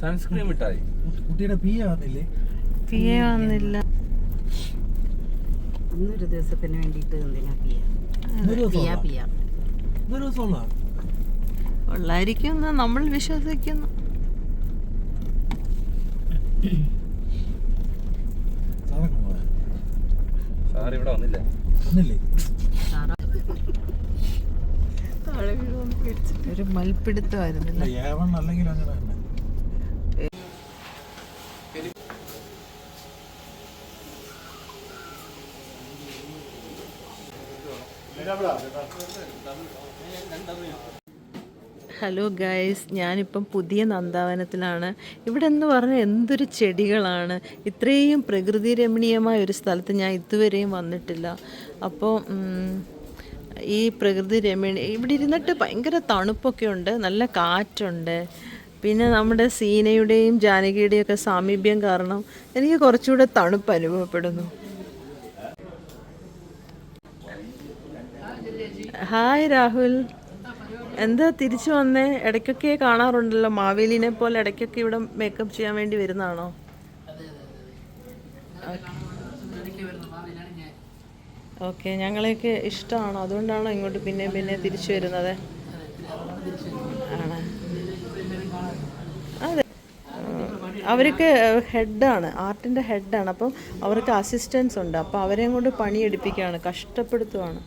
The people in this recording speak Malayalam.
സൺസ്ക്രീൻ മിഠായി. കുട്ടിയുടെ പി ആവുന്നില്ലേ പി എ വന്നില്ല ഇന്നൊരു ദിവസത്തിന് വേണ്ടിയിട്ട് എന്തിനാ പിയ പിയ പിയ ഉള്ളായിരിക്കും നമ്മൾ വിശ്വസിക്കുന്നു. സാർ ഇവിടെ വന്നില്ലേ? വന്നില്ലേ? ഒരു മൽപ്പിടുത്തമായിരുന്നു ഏവൺ അല്ലെങ്കിൽ അങ്ങനെ തന്നെ. ഹലോ ഗൈസ് ഞാനിപ്പം പുതിയ നന്ദാവനത്തിലാണ്. ഇവിടെ എന്ന് പറഞ്ഞാൽ എന്തൊരു ചെടികളാണ്. ഇത്രയും പ്രകൃതി രമണീയമായ ഒരു സ്ഥലത്ത് ഞാൻ ഇതുവരെയും വന്നിട്ടില്ല. അപ്പോൾ ഈ പ്രകൃതി രമണി ഇവിടെ ഇരുന്നിട്ട് ഭയങ്കര തണുപ്പൊക്കെ ഉണ്ട് നല്ല കാറ്റുണ്ട്. പിന്നെ നമ്മുടെ സീനയുടെയും ജാനകിയുടെയും ഒക്കെ സാമീപ്യം കാരണം എനിക്ക് കുറച്ചുകൂടെ തണുപ്പ് അനുഭവപ്പെടുന്നു. ഹായ് രാഹുൽ. എന്താ തിരിച്ചു വന്നേ? ഇടയ്ക്കൊക്കെ കാണാറുണ്ടല്ലോ മാവേലിനെ പോലെ ഇടയ്ക്കൊക്കെ ഇവിടെ മേക്കപ്പ് ചെയ്യാൻ വേണ്ടി വരുന്നതാണോ? ഞങ്ങളെയൊക്കെ ഇഷ്ടമാണ്? അതുകൊണ്ടാണോ ഇങ്ങോട്ട് പിന്നെ പിന്നെ തിരിച്ചു വരുന്നത്? അതെ. അവർക്ക് ഹെഡാണ് ആർട്ടിന്റെ ഹെഡാണ്. അപ്പം അവർക്ക് അസിസ്റ്റൻസ് ഉണ്ട്. അപ്പോൾ അവരെയും കൊണ്ട് പണിയെടുപ്പിക്കുകയാണ് കഷ്ടപ്പെടുത്തുവാണ്.